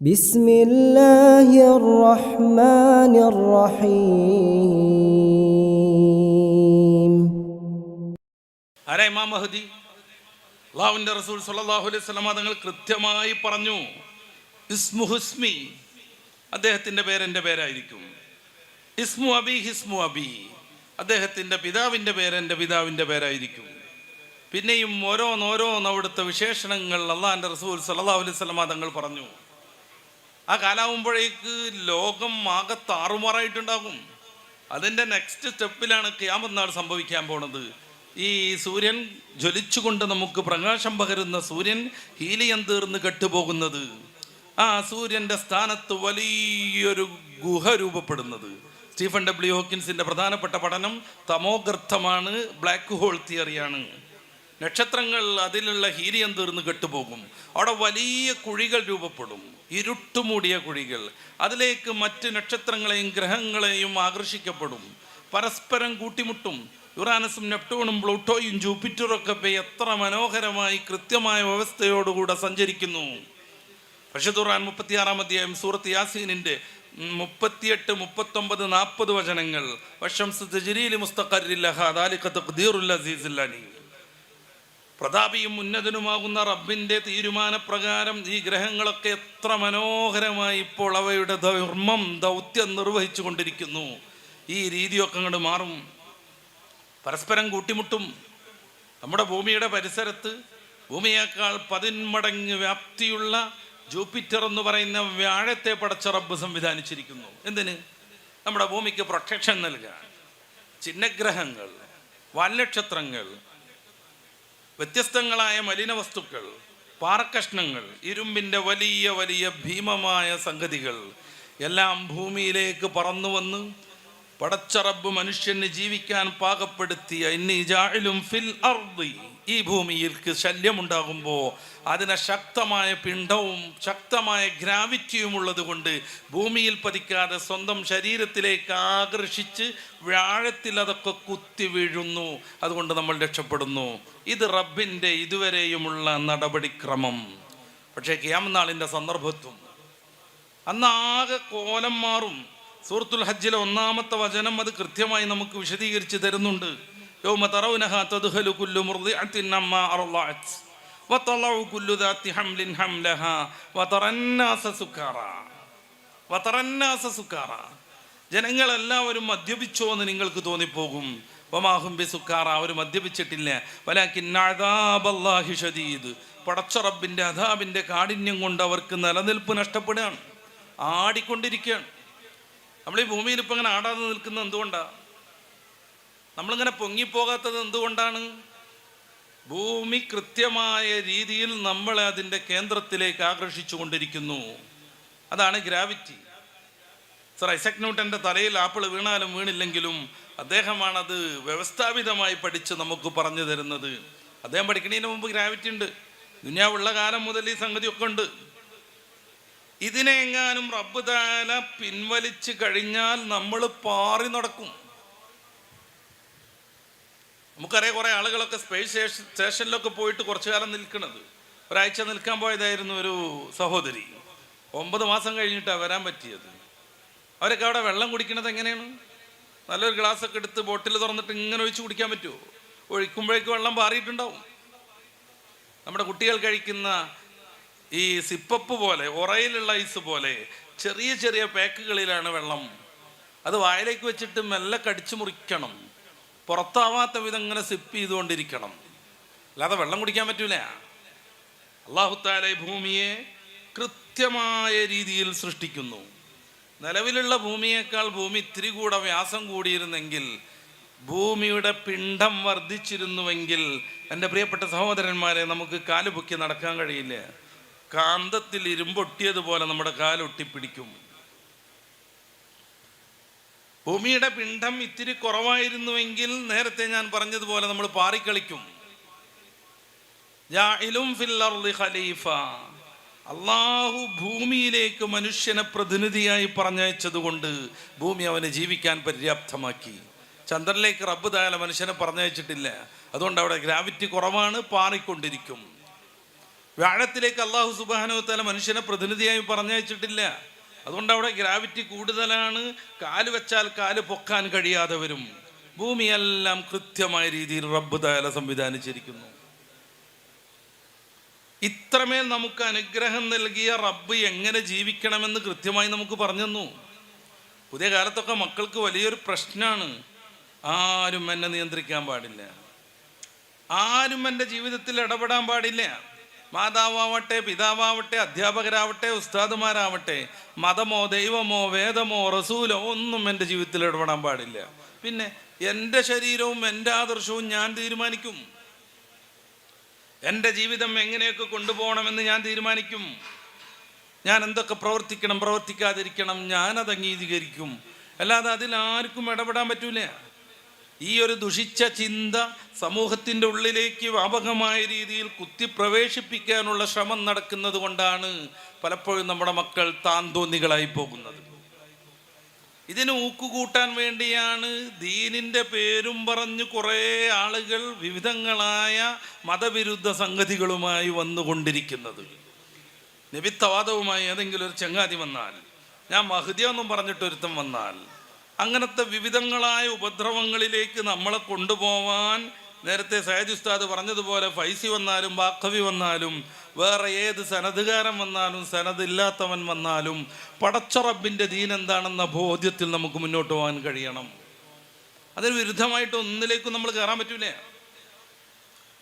بسم الله الرحمن الرحيم ആരാ ഇമാം മഹദി അള്ളാഹുവിൻ്റെ റസൂൽ സല്ലല്ലാഹു അലൈഹി വസല്ലമ തങ്ങൾ കൃത്യമായി പറഞ്ഞു ഇസ്മു ഹുസ്മി അദ്ദേഹത്തിൻ്റെ പേര് എൻ്റെ പേരായിരിക്കും ഇസ്മു അബി ഹിസ്മു അബി അദ്ദേഹത്തിൻ്റെ പിതാവിൻ്റെ പേര് എൻ്റെ പിതാവിൻ്റെ പേരായിരിക്കും പിന്നെയും ഓരോന്നോരോന്ന് അവിടുത്തെ വിശേഷണങ്ങൾ അള്ളാഹിൻ്റെ റസൂൽ സല്ലല്ലാഹു അലൈഹി വസല്ലമ തങ്ങൾ പറഞ്ഞു ആ കാലാവുമ്പോഴേക്ക് ലോകം ആകെ താറുമാറായിട്ടുണ്ടാകും. അതിന്റെ നെക്സ്റ്റ് സ്റ്റെപ്പിലാണ് ക്യാമെന്നാൾ നാൾ സംഭവിക്കാൻ പോണത്. ഈ സൂര്യൻ ജ്വലിച്ചുകൊണ്ട് നമുക്ക് പ്രകാശം പകരുന്ന സൂര്യൻ ഹീലിയം തീർന്ന് കെട്ടുപോകുന്നത്. ആ സൂര്യന്റെ സ്ഥാനത്ത് വലിയൊരു ഗുഹ രൂപപ്പെടുന്നത്. സ്റ്റീഫൻ ഡബ്ല്യു ഹോക്കിൻസിന്റെ പ്രധാനപ്പെട്ട പഠനം തമോഗർത്ഥമാണ് ബ്ലാക്ക് ഹോൾ തിയറിയാണ്. നക്ഷത്രങ്ങൾ അതിലുള്ള ഹീലിയം തീർന്ന് കെട്ടുപോകും. അവിടെ വലിയ കുഴികൾ രൂപപ്പെടും. ഇരുട്ടുമൂടിയ കുഴികൾ. അതിലേക്ക് മറ്റ് നക്ഷത്രങ്ങളെയും ഗ്രഹങ്ങളെയും ആകർഷിക്കപ്പെടും. പരസ്പരം കൂട്ടിമുട്ടും. യുറാനസും നെപ്റ്റൂണും പ്ലൂട്ടോയും ജൂപ്പിറ്ററും ഒക്കെ ഇപ്പൊ എത്ര മനോഹരമായി കൃത്യമായ വ്യവസ്ഥയോടുകൂടെ സഞ്ചരിക്കുന്നു. പക്ഷേ തുറാൻ മുപ്പത്തിയാറാം അധ്യായം സൂറത്ത് യാസീനിന്റെ മുപ്പത്തിയെട്ട് മുപ്പത്തൊമ്പത് നാൽപ്പത് വചനങ്ങൾ. വശം മുസ്തഖറില്ലീറുല്ലീസില്ലാനി പ്രതാപിയും ഉന്നതനുമാകുന്ന റബ്ബിന്റെ തീരുമാനപ്രകാരം ഈ ഗ്രഹങ്ങളൊക്കെ എത്ര മനോഹരമായി ഇപ്പോൾ അവയുടെ ധർമ്മം ദൗത്യം നിർവഹിച്ചു കൊണ്ടിരിക്കുന്നു ഈ രീതിയൊക്കെ അങ്ങോട്ട് മാറും. പരസ്പരം കൂട്ടിമുട്ടും. നമ്മുടെ ഭൂമിയുടെ പരിസരത്ത് ഭൂമിയേക്കാൾ പതിന്മടങ്ങ് വ്യാപ്തിയുള്ള ജൂപ്പിറ്റർ എന്ന് പറയുന്ന വ്യാഴത്തെ പടച്ച റബ്ബ് സംവിധാനിച്ചിരിക്കുന്നു. എന്തിന്? നമ്മുടെ ഭൂമിക്ക് പ്രൊട്ടക്ഷൻ നൽകാൻ. ചിഹ്നഗ്രഹങ്ങൾ വാൽനക്ഷത്രങ്ങൾ വ്യത്യസ്തങ്ങളായ മലിന വസ്തുക്കൾ പാറക്കഷ്ണങ്ങൾ ഇരുമ്പിന്റെ വലിയ വലിയ ഭീമമായ സംഗതികൾ എല്ലാം ഭൂമിയിലേക്ക് പറന്നു വന്ന് പടച്ചറബ് മനുഷ്യന് ജീവിക്കാൻ പാകപ്പെടുത്തിയ ഇന്നി ജാഹിലും ഫിൽ അർദി ഈ ഭൂമിയിൽക്ക് ശല്യമുണ്ടാകുമ്പോൾ അതിനെ ശക്തമായ പിണ്ഡവും ശക്തമായ ഗ്രാവിറ്റിയും ഉള്ളത് കൊണ്ട് ഭൂമിയിൽ പതിക്കാതെ സ്വന്തം ശരീരത്തിലേക്ക് ആകർഷിച്ച് വ്യാഴത്തിൽ അതൊക്കെ കുത്തി വീഴുന്നു. അതുകൊണ്ട് നമ്മൾ രക്ഷപ്പെടുന്നു. ഇത് റബ്ബിന്റെ ഇതുവരെയുമുള്ള നടപടിക്രമം. പക്ഷേ ക്യാമനാളിന്റെ സന്ദർഭത്വം അന്ന് ആകെ കോലം മാറും. സൂറത്തുൽ ഹജ്ജിലെ ഒന്നാമത്തെ വചനം അത് കൃത്യമായി നമുക്ക് വിശദീകരിച്ച് തരുന്നുണ്ട്. കുല്ലു മുർദിഅത്തിൻ കുല്ലു ഹംലിൻ വതറന്നാസ വതറന്നാസ ജനങ്ങളെല്ലാവരും മദ്യപിച്ചോ എന്ന് നിങ്ങൾക്ക് തോന്നിപ്പോകും. വമാഹും ബി സുക്കാറ അവർ മദ്യപിച്ചിട്ടില്ല. വലാക്കിൻ അദാബല്ലാഹി ഷദീദ്. പടച്ച റബ്ബിന്റെ അതാബിന്റെ കാഠിന്യം കൊണ്ട് അവർക്ക് നിലനിൽപ്പ് നഷ്ടപ്പെടുകയാണ്. ആടിക്കൊണ്ടിരിക്കുകയാണ്. നമ്മൾ ഈ ഭൂമിയിൽ ഇപ്പം ഇങ്ങനെ ആടാതെ നിൽക്കുന്നത് എന്തുകൊണ്ടാണ് നമ്മളിങ്ങനെ പൊങ്ങിപ്പോകാത്തത് എന്തുകൊണ്ടാണ്? ഭൂമി കൃത്യമായ രീതിയിൽ നമ്മളെ അതിന്റെ കേന്ദ്രത്തിലേക്ക് ആകർഷിച്ചു കൊണ്ടിരിക്കുന്നു അതാണ് ഗ്രാവിറ്റി. സർ ഐസക് ന്യൂട്ടന്റെ തലയിൽ ആപ്പിൾ വീണാലും വീണില്ലെങ്കിലും അദ്ദേഹമാണത് വ്യവസ്ഥാപിതമായി പഠിച്ച് നമുക്ക് പറഞ്ഞു തരുന്നത്. അദ്ദേഹം പഠിക്കുന്നതിന് മുമ്പ് ഗ്രാവിറ്റി ഉണ്ട്. ദുനിയാവുള്ള കാലം മുതൽ ഈ സംഗതിയൊക്കെ ഉണ്ട്. ഇതിനെ എങ്ങാനും റബ്ബ് താല പിൻവലിച്ച് കഴിഞ്ഞാൽ നമ്മൾ പാറി നടക്കും. നമുക്കറിയാം കുറേ ആളുകളൊക്കെ സ്പേസ് സ്റ്റേഷൻ സ്റ്റേഷനിലൊക്കെ പോയിട്ട് കുറച്ചു കാലം നിൽക്കുന്നത് ഒരാഴ്ച നിൽക്കാൻ പോയതായിരുന്നു ഒരു സഹോദരി. ഒമ്പത് മാസം കഴിഞ്ഞിട്ടാണ് വരാൻ പറ്റിയത്. അവരൊക്കെ അവിടെ വെള്ളം കുടിക്കണത് എങ്ങനെയാണ്? നല്ലൊരു ഗ്ലാസ് ഒക്കെ എടുത്ത് ബോട്ടിൽ തുറന്നിട്ട് ഇങ്ങനെ ഒഴിച്ച് കുടിക്കാൻ പറ്റുമോ ഒഴിക്കുമ്പോഴേക്ക് വെള്ളം പാറിയിട്ടുണ്ടാവും നമ്മുടെ കുട്ടികൾ കഴിക്കുന്ന ഈ സിപ്പപ്പ് പോലെ ഉറയിലുള്ള ഐസ് പോലെ ചെറിയ ചെറിയ പാക്കുകളിലാണ് വെള്ളം. അത് വായിലേക്ക് വെച്ചിട്ട് മെല്ലെ കടിച്ചു മുറിക്കണം. പുറത്താവാത്ത വിധം ഇങ്ങനെ സിപ്പ് ചെയ്തുകൊണ്ടിരിക്കണം. അല്ലാതെ വെള്ളം കുടിക്കാൻ പറ്റൂല. അള്ളാഹുത്താലെ ഭൂമിയെ കൃത്യമായ രീതിയിൽ സൃഷ്ടിക്കുന്നു. നിലവിലുള്ള ഭൂമിയേക്കാൾ ഭൂമി ഇത്തിരി കൂടെ വ്യാസം കൂടിയിരുന്നെങ്കിൽ ഭൂമിയുടെ പിണ്ഡം വർദ്ധിച്ചിരുന്നുവെങ്കിൽ എന്റെ പ്രിയപ്പെട്ട സഹോദരന്മാരെ നമുക്ക് കാൽ പൊക്കി നടക്കാൻ കഴിയില്ല. കാന്തത്തിൽ ഇരുമ്പൊട്ടിയതുപോലെ നമ്മുടെ കാലൊട്ടിപ്പിടിക്കും ഭൂമിയുടെ പിണ്ഡം ഇത്തിരി കുറവായിരുന്നുവെങ്കിൽ നേരത്തെ ഞാൻ പറഞ്ഞതുപോലെ നമ്മൾ പാറിക്കളിക്കും. അള്ളാഹു ഭൂമിയിലേക്ക് മനുഷ്യനെ പ്രതിനിധിയായി പറഞ്ഞയച്ചതുകൊണ്ട് ഭൂമി അവനെ ജീവിക്കാൻ പര്യാപ്തമാക്കി. ചന്ദ്രനിലേക്ക് റബ്ബ് തായാല മനുഷ്യനെ പറഞ്ഞയച്ചിട്ടില്ല. അതുകൊണ്ട് അവിടെ ഗ്രാവിറ്റി കുറവാണ് പാറിക്കൊണ്ടിരിക്കും. വ്യാഴത്തിലേക്ക് അള്ളാഹു സുബാനുവത്താല മനുഷ്യനെ പ്രതിനിധിയായി പറഞ്ഞയച്ചിട്ടില്ല. അതുകൊണ്ട് അവിടെ ഗ്രാവിറ്റി കൂടുതലാണ് കാൽ വെച്ചാൽ കാൽ പൊക്കാൻ കഴിയാതെ വരും ഭൂമിയെല്ലാം കൃത്യമായ രീതിയിൽ റബ്ബ് താല സംവിധാനിച്ചിരിക്കുന്നു. ഇത്രമേൽ നമുക്ക് അനുഗ്രഹം നൽകിയ റബ്ബ് എങ്ങനെ ജീവിക്കണമെന്ന് കൃത്യമായി നമുക്ക് പറഞ്ഞു തന്നു. പുതിയ കാലത്തൊക്കെ മക്കൾക്ക് വലിയൊരു പ്രശ്നമാണ് ആരും എന്നെ നിയന്ത്രിക്കാൻ പാടില്ല. ആരും എന്റെ ജീവിതത്തിൽ ഇടപെടാൻ പാടില്ല. മാതാവാവട്ടെ പിതാവാവട്ടെ അധ്യാപകരാവട്ടെ ഉസ്താദുമാരാവട്ടെ മതമോ ദൈവമോ വേദമോ റസൂലോ ഒന്നും എന്റെ ജീവിതത്തിൽ ഇടപെടാൻ പാടില്ല. പിന്നെ എന്റെ ശരീരവും എന്റെ ആദർശവും ഞാൻ തീരുമാനിക്കും. എന്റെ ജീവിതം എങ്ങനെയൊക്കെ കൊണ്ടുപോകണമെന്ന് ഞാൻ തീരുമാനിക്കും. ഞാൻ എന്തൊക്കെ പ്രവർത്തിക്കണം പ്രവർത്തിക്കാതിരിക്കണം ഞാൻ ഞാനത് അംഗീകരിക്കും. അല്ലാതെ അതിൽ ആർക്കും ഇടപെടാൻ പറ്റൂല. ഈ ഒരു ദുഷിച്ച ചിന്ത സമൂഹത്തിന്റെ ഉള്ളിലേക്ക് വ്യാപകമായ രീതിയിൽ കുത്തിപ്രവേശിപ്പിക്കാനുള്ള ശ്രമം നടക്കുന്നത് കൊണ്ടാണ് പലപ്പോഴും നമ്മുടെ മക്കൾ താന്തോന്നികളായി പോകുന്നത്. ഇതിന് ഊക്കുകൂട്ടാൻ വേണ്ടിയാണ് ദീനിന്റെ പേരും പറഞ്ഞ് കുറേ ആളുകൾ വിവിധങ്ങളായ മതവിരുദ്ധ സംഗതികളുമായി വന്നുകൊണ്ടിരിക്കുന്നത്. നബിത്തവാദവുമായി ഏതെങ്കിലും ഒരു ചങ്ങാതി വന്നാൽ ഞാൻ മഹദിയൊന്നും പറഞ്ഞിട്ടൊരുത്തം വന്നാൽ അങ്ങനത്തെ വിവിധങ്ങളായ ഉപദ്രവങ്ങളിലേക്ക് നമ്മളെ കൊണ്ടുപോവാൻ നേരത്തെ സയദ് ഉസ്താദ് പറഞ്ഞതുപോലെ ഫൈസി വന്നാലും ബാക്കവി വന്നാലും വേറെ ഏത് സനതുകാരൻ വന്നാലും സനദില്ലാത്തവൻ വന്നാലും പടച്ചറബിന്റെ ദീൻ എന്താണെന്ന ബോധ്യത്തിൽ നമുക്ക് മുന്നോട്ട് പോകാൻ കഴിയണം. അതിന് വിരുദ്ധമായിട്ട് ഒന്നിലേക്കും നമ്മൾ കയറാൻ പറ്റൂലേ?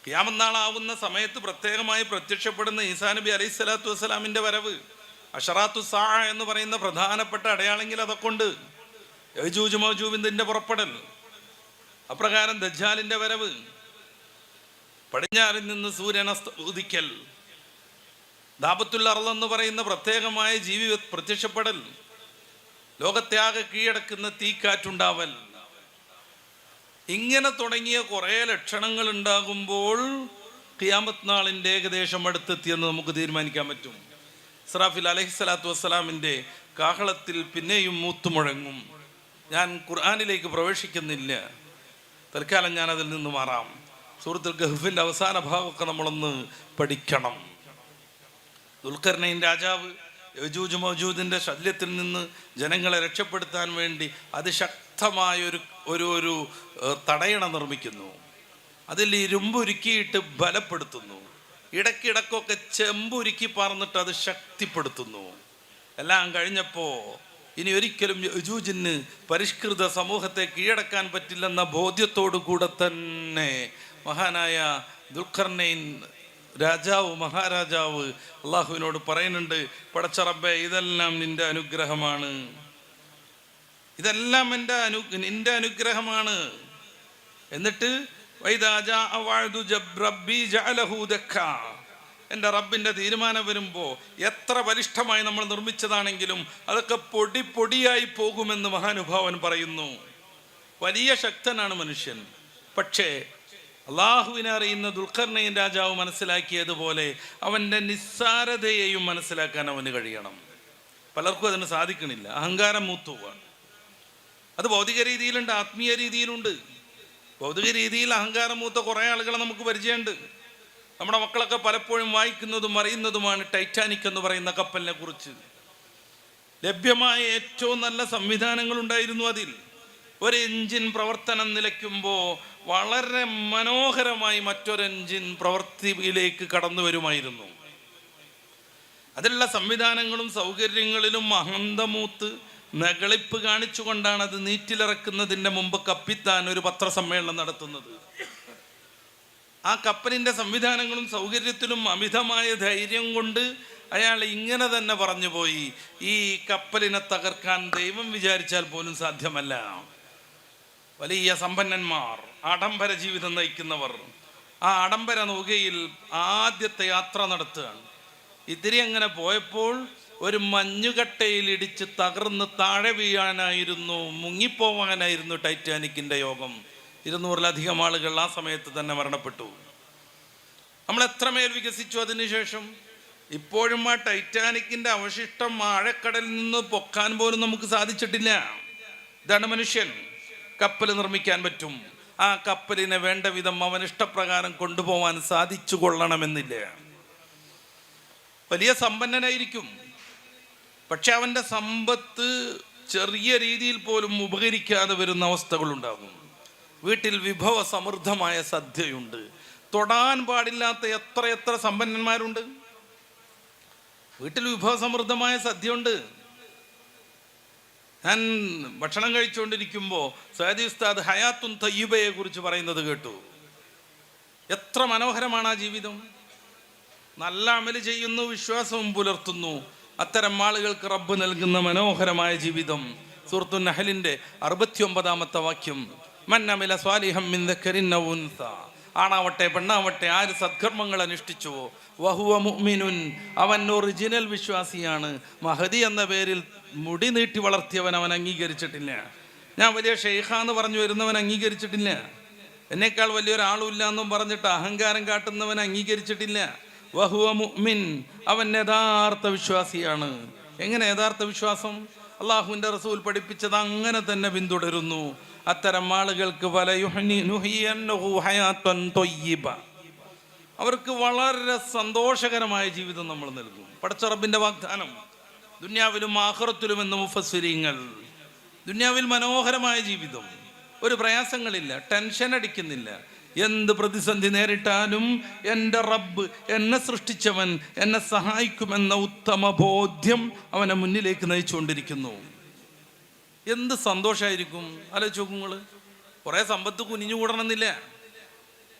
ക്യാമന്നാളാവുന്ന സമയത്ത് പ്രത്യേകമായി പ്രത്യക്ഷപ്പെടുന്ന ഈസാ നബി അലൈഹി സ്വലാത്തു വസ്സലാമിന്റെ വരവ് അഷറാത്തു സാ എന്ന് പറയുന്ന പ്രധാനപ്പെട്ട അടയാളെങ്കിൽ അതൊക്കെ ഉണ്ട് യജൂജ് പുറപ്പെടൽ അപ്രകാരം ദജ്ജാലിന്റെ വരവ് പടിഞ്ഞാറിൽ നിന്ന് സൂര്യൻ അസ്ത- ഉദിക്കൽ ദാപത്തുൽ അർൾ എന്ന് പറയുന്ന പ്രത്യേകമായ ജീവി പ്രത്യക്ഷപ്പെടൽ ലോകത്യാകെ കീഴടക്കുന്ന തീക്കാറ്റുണ്ടാവൽ. ഇങ്ങനെ തുടങ്ങിയ കുറേ ലക്ഷണങ്ങൾ ഉണ്ടാകുമ്പോൾ ഖിയാമത്ത് നാളിന്റെ ഏകദേശം അടുത്തെത്തിയെന്ന് നമുക്ക് തീരുമാനിക്കാൻ പറ്റും. ഇസ്രാഫിൽ അലഹിസ്സലാത്തു വസ്സലാമിന്റെ കാഹളത്തിൽ പിന്നെയും മൂത്തുമുഴങ്ങും ഞാൻ ഖുർആാനിലേക്ക് പ്രവേശിക്കുന്നില്ല. തൽക്കാലം ഞാൻ അതിൽ നിന്ന് മാറാം. സൂറത്തുൽ ഗഹ്ഫിന്റെ അവസാന ഭാഗമൊക്കെ നമ്മളൊന്ന് പഠിക്കണം. ദുൽഖർണയിൻ രാജാവ് യജൂജ് മൗജൂദിന്റെ ശല്യത്തിൽ നിന്ന് ജനങ്ങളെ രക്ഷപ്പെടുത്താൻ വേണ്ടി അതിശക്തമായ ഒരു ഒരു ഒരു തടയണ നിർമ്മിക്കുന്നു. അതിൽ ഇരുമ്പുരുക്കിയിട്ട് ബലപ്പെടുത്തുന്നു. ഇടയ്ക്കിടക്കൊക്കെ ചെമ്പുരുക്കി പറന്നിട്ട് അത് ശക്തിപ്പെടുത്തുന്നു. എല്ലാം കഴിഞ്ഞപ്പോൾ ഇനി ഒരിക്കലും യജൂജിന് പരിഷ്കൃത സമൂഹത്തെ കീഴടക്കാൻ പറ്റില്ലെന്ന ബോധ്യത്തോടു കൂടെ തന്നെ മഹാനായ ദുൽഖർണയിൻ രാജാവ് മഹാരാജാവ് അള്ളാഹുവിനോട് പറയുന്നുണ്ട് പടച്ചറബെ ഇതെല്ലാം നിന്റെ അനുഗ്രഹമാണ്. ഇതെല്ലാം എന്റെ അനു നിന്റെ അനുഗ്രഹമാണ്. എന്നിട്ട് എന്റെ റബ്ബിന്റെ തീരുമാനം വരുമ്പോൾ എത്ര ബലിഷ്ഠമായി നമ്മൾ നിർമ്മിച്ചതാണെങ്കിലും അതൊക്കെ പൊടി പൊടിയായി പോകുമെന്ന് മഹാനുഭാവൻ പറയുന്നു. വലിയ ശക്തനാണ് മനുഷ്യൻ. പക്ഷേ അള്ളാഹുവിനെ അറിയുന്ന ദുൽഖർണയൻ രാജാവ് മനസ്സിലാക്കിയതുപോലെ അവന്റെ നിസ്സാരതയെയും മനസ്സിലാക്കാൻ അവന് കഴിയണം. പലർക്കും അതിന് സാധിക്കണില്ല. അഹങ്കാരം മൂത്തുവാണ് അത് ഭൗതിക രീതിയിലുണ്ട് ആത്മീയ രീതിയിലുണ്ട്. ഭൗതിക രീതിയിൽ അഹങ്കാരം മൂത്ത കുറേ ആളുകളെ നമുക്ക് പരിചയമുണ്ട്. നമ്മുടെ മക്കളൊക്കെ പലപ്പോഴും വായിക്കുന്നതും അറിയുന്നതുമാണ് ടൈറ്റാനിക് എന്ന് പറയുന്ന കപ്പലിനെ കുറിച്ച്. ലഭ്യമായ ഏറ്റവും നല്ല സംവിധാനങ്ങൾ ഉണ്ടായിരുന്നു അതിൽ. ഒരു എഞ്ചിൻ പ്രവർത്തനം നിലയ്ക്കുമ്പോൾ വളരെ മനോഹരമായി മറ്റൊരു എഞ്ചിൻ പ്രവൃത്തിയിലേക്ക് കടന്നു വരുമായിരുന്നു. അതിലുള്ള സംവിധാനങ്ങളും സൗകര്യങ്ങളിലും അഹന്തമൂത്ത് നകളിപ്പ് കാണിച്ചുകൊണ്ടാണ് അത് നീറ്റിലിറക്കുന്നതിന്റെ മുമ്പ് കപ്പിത്താൻ ഒരു പത്രസമ്മേളനം നടത്തുന്നത്. ആ കപ്പലിന്റെ സംവിധാനങ്ങളും സൗകര്യത്തിലും അമിതമായ ധൈര്യം കൊണ്ട് അയാൾ ഇങ്ങനെ തന്നെ പറഞ്ഞു പോയി ഈ കപ്പലിനെ തകർക്കാൻ ദൈവം വിചാരിച്ചാൽ പോലും സാധ്യമല്ല. വലിയ സമ്പന്നന്മാർ ആഡംബര ജീവിതം നയിക്കുന്നവർ. ആ ആഡംബര നൗകയിൽ ആദ്യത്തെ യാത്ര നടത്തുകയാണ്. ഇത്തിരി അങ്ങനെ പോയപ്പോൾ ഒരു മഞ്ഞുകട്ടയിൽ ഇടിച്ച് തകർന്ന് താഴെ വീഴാനായിരുന്നു മുങ്ങിപ്പോവാനായിരുന്നു ടൈറ്റാനിക്കിന്റെ യോഗം. ഇരുന്നൂറിലധികം ആളുകൾ ആ സമയത്ത് തന്നെ മരണപ്പെട്ടു. നമ്മൾ എത്രമേൽ വികസിച്ചു അതിനുശേഷം? ഇപ്പോഴും ആ ടൈറ്റാനിക്കിന്റെ അവശിഷ്ടം ആഴക്കടലിൽ നിന്ന് പൊക്കാൻ പോലും നമുക്ക് സാധിച്ചിട്ടില്ല. ഇതാണ് മനുഷ്യൻ. കപ്പൽ നിർമ്മിക്കാൻ പറ്റും. ആ കപ്പലിനെ വേണ്ട വിധം അവൻ ഇഷ്ടപ്രകാരം കൊണ്ടുപോകാൻ സാധിച്ചു കൊള്ളണമെന്നില്ല. വലിയ സമ്പന്നനായിരിക്കും. പക്ഷെ അവന്റെ സമ്പത്ത് ചെറിയ രീതിയിൽ പോലും ഉപകരിക്കാതെ വരുന്ന അവസ്ഥകളുണ്ടാകും. വീട്ടിൽ വിഭവ സമൃദ്ധമായ സദ്യയുണ്ട്. തൊടാൻ പാടില്ലാത്ത എത്ര എത്ര സമ്പന്നന്മാരുണ്ട്. വീട്ടിൽ വിഭവ സമൃദ്ധമായ സദ്യയുണ്ട്. ഞാൻ ഭക്ഷണം കഴിച്ചുകൊണ്ടിരിക്കുമ്പോൾ സയദി ഉസ്താദ് ഹയാത്തുൻ തയ്യബയെ കുറിച്ച് പറയുന്നത് കേട്ടു. എത്ര മനോഹരമാണ് ആ ജീവിതം. നല്ല അമൽ ചെയ്യുന്നു വിശ്വാസവും പുലർത്തുന്നു. അത്തരം ആളുകൾക്ക് റബ്ബ് നൽകുന്ന മനോഹരമായ ജീവിതം. സുഹൃത്തു നഹലിന്റെ അറുപത്തി ഒമ്പതാമത്തെ വാക്യം മന്നമില സ്വാലിഹം. ആണാവട്ടെ പെണ്ണാവട്ടെ ആര് സത്കർമ്മങ്ങൾ അനുഷ്ഠിച്ചുവോ? വഹുവ മുഅ്മിനുൻ അവൻ ഒറിജിനൽ വിശ്വാസിയാണ്. മഹദി എന്ന പേരിൽ മുടി നീട്ടി വളർത്തിയവൻ അവൻ അംഗീകരിച്ചിട്ടില്ല. ഞാൻ വലിയ ഷെയ്ഖാന്ന് പറഞ്ഞു വരുന്നവൻ അംഗീകരിച്ചിട്ടില്ല. എന്നേക്കാൾ വലിയൊരാളുമില്ല എന്നും പറഞ്ഞിട്ട് അഹങ്കാരം കാട്ടുന്നവൻ അംഗീകരിച്ചിട്ടില്ല. വഹുവ മുഅ്മിൻ അവൻ യഥാർത്ഥ വിശ്വാസിയാണ്. എങ്ങനെ യഥാർത്ഥ വിശ്വാസം? അള്ളാഹുവിന്റെ റസൂൽ പഠിപ്പിച്ചത് അങ്ങനെ തന്നെ പിന്തുടരുന്നു. അത്തരം ആളുകൾക്ക് അവർക്ക് വളരെ സന്തോഷകരമായ ജീവിതം നമ്മൾ നൽകും. പടച്ചറബിന്റെ വാഗ്ദാനം ദുന്യാവിലും ആഹ്റത്തിലും എന്ന മുഫസ്വരിങ്ങൾ ദുന്യാവിൽ മനോഹരമായ ജീവിതം. ഒരു പ്രയാസങ്ങളില്ല ടെൻഷൻ അടിക്കുന്നില്ല. എന്ത് പ്രതിസന്ധി നേരിട്ടാലും എന്റെ റബ്ബ് എന്നെ സൃഷ്ടിച്ചവൻ എന്നെ സഹായിക്കുമെന്ന ഉത്തമ ബോധ്യം അവനെ മുന്നിലേക്ക് നയിച്ചുകൊണ്ടിരിക്കുന്നു. എന്ത് സന്തോഷമായിരിക്കും ആലോചിച്ച് കുറെ കുറേ സമ്പത്ത് കുനിഞ്ഞുകൂടണമെന്നില്ല